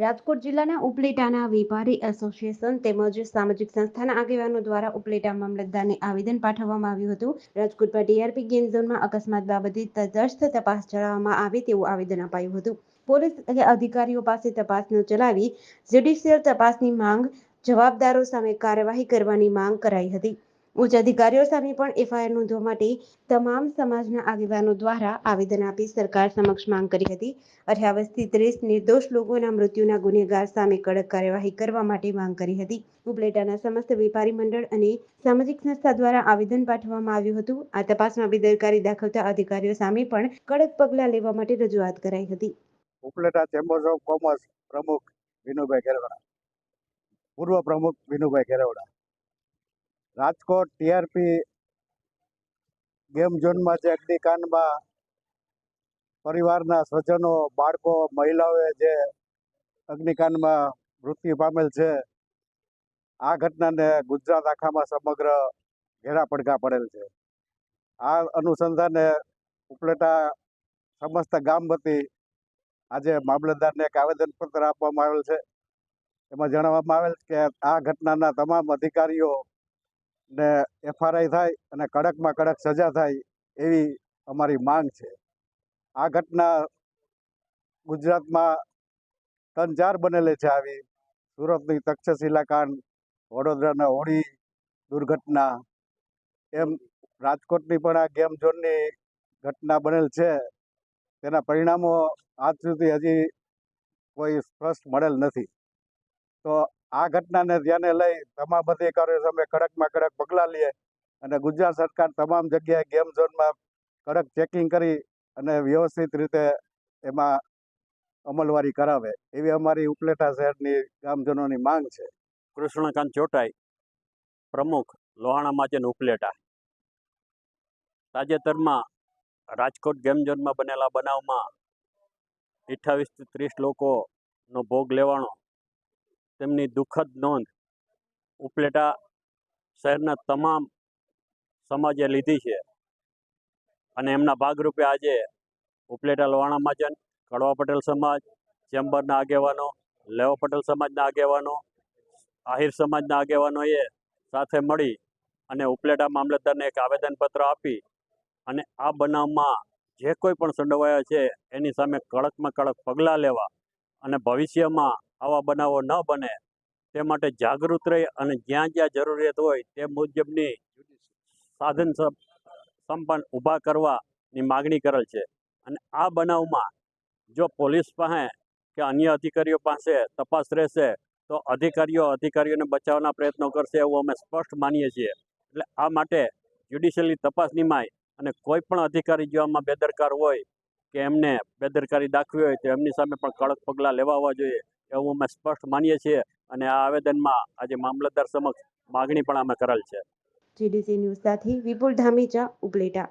રાજકોટ જિલ્લાના ઉપલેટાના વેપારી એસોસિએશન તેમજ સામાજિક સંસ્થાના આગેવાનો દ્વારા ઉપલેટા મામલતદારને આવેદન પાઠવવામાં આવ્યું હતું. રાજકોટમાં ડીઆરપી ગેમ ઝોનમાં અકસ્માત બાબતે તટસ્થ તપાસ ચલાવવામાં આવે તેવું આવેદન અપાયું હતું. પોલીસ અધિકારીઓ પાસે તપાસ ન ચલાવી જ્યુડિશિયલ તપાસની માંગ જવાબદારો સામે કાર્યવાહી કરવાની માંગ કરાઈ હતી. ઉચ્ચ અધિકારીઓ સામે પણ એફઆઈઆર નોંધવા માટે તમામ સમાજના આગેવાનો દ્વારા આવેદન આપી સરકાર સમક્ષ માંગ કરી હતી. અઠ્યાવીસથી ત્રીસ નિર્દોષ લોકોના મૃત્યુના ગુનેગાર સામે કડક કાર્યવાહી કરવા માટે માંગ કરી હતી. ઉપલેટાના સમસ્ત વેપારી મંડળ અને સામાજિક સંસ્થા દ્વારા આવેદન પાઠવવામાં આવ્યું હતું. આ તપાસમાં બેદરકારી દાખવતા અધિકારીઓ સામે પણ કડક પગલાં લેવા માટે રજૂઆત કરાઈ હતી. ઉપલેટા ચેમ્બર્સ ઓફ કોમર્સ પ્રમુખ વિનુભાઈ ખેરવડા. પૂર્વ પ્રમુખ વિનુભાઈ કેરવડા રાજકોટ, ટીઆરપી, ગેમ ઝોનમાં જે અગ્નિકાંડમાં પરિવારના સ્વજનો, બાળકો, મહિલાઓએ જે અગ્નિકાંડમાં મૃત્યુ પામેલ છે, આ ઘટનાને ગુજરાત આખામાં સમગ્ર ઘેરા પડઘા પડેલ છે. આ અનુસંધાને ઉપલેટા સમસ્ત ગામ વતી આજે મામલતદારને એક આવેદનપત્ર આપવામાં આવેલ છે. એમાં જણાવવામાં આવેલ કે આ ઘટનાના તમામ અધિકારીઓ ને એફઆરઆઈ થાય અને કડકમાં કડક સજા થાય એવી અમારી માંગ છે. આ ઘટના ગુજરાતમાં ત્રણ ચાર બનેલી છે આવી. સુરતની તક્ષશિલા કાંડ વડોદરાના હોળી દુર્ઘટના, એમ રાજકોટની પણ આ ગેમ ઝોનની ઘટના બનેલ છે. તેના પરિણામો આજ સુધી હજી કોઈ સ્પષ્ટ મળેલ નથી. તો આ ઘટનાને ધ્યાને લઈ તમામ અધિકારીઓ સામે કડકમાં કડક પગલાં લઈએ અને ગુજરાત સરકાર તમામ જગ્યાએ ગેમ ઝોનમાં કડક ચેકિંગ કરી અને વ્યવસ્થિત રીતે એમાં અમલવારી કરાવે એવી અમારી ઉપલેટા શહેરની ગામજનોની માંગ છે. કૃષ્ણકાંત ચોટાઈ, પ્રમુખ લોહાણા માચન ઉપલેટા. તાજેતરમાં રાજકોટ ગેમ ઝોનમાં બનેલા બનાવમાં અઠ્ઠાવીસથી ત્રીસ લોકોનો ભોગ લેવાનો તેમની દુઃખદ નોંધ ઉપલેટા શહેરના તમામ સમાજે લીધી છે અને એમના ભાગરૂપે આજે ઉપલેટા લોહાણા મહાજન, કડવા પટેલ સમાજ, ચેમ્બરના આગેવાનો, લેવા પટેલ સમાજના આગેવાનો, આહિર સમાજના આગેવાનોએ સાથે મળી અને ઉપલેટા મામલતદારને એક આવેદનપત્ર આપી અને આ બનાવમાં જે કોઈ પણ સંડોવાયા છે એની સામે કડકમાં કડક પગલાં લેવા અને ભવિષ્યમાં આવા બનાવો ન બને. તે માટે જાગૃત રહી અને જ્યાં જ્યાં જરૂરિયાત હોય તે મુજબની સાધન સંપન્ન ઊભા કરવાની માગણી કરેલ છે. અને આ બનાવમાં જો પોલીસ પાસે કે અન્ય અધિકારીઓ પાસે તપાસ રહેશે, તો અધિકારીઓ અધિકારીઓને બચાવવાના પ્રયત્નો કરશે એવું અમે સ્પષ્ટ માનીએ છીએ. એટલે આ માટે જ્યુડિશિયલી તપાસ નિમાય અને કોઈ પણ અધિકારી જો આમાં બેદરકાર હોય કે એમને બેદરકારી દાખવી હોય તો એમની સામે પણ કડક પગલાં લેવાવા જોઈએ. એવું અમે સ્પષ્ટ માનીએ છીએ અને આ આવેદનમાં આજે મામલતદાર સમક્ષ માગણી પણ અમે કરેલ છે. જીડીસી ન્યૂઝ સાથે વિપુલ ધામેચા ઉપલેટા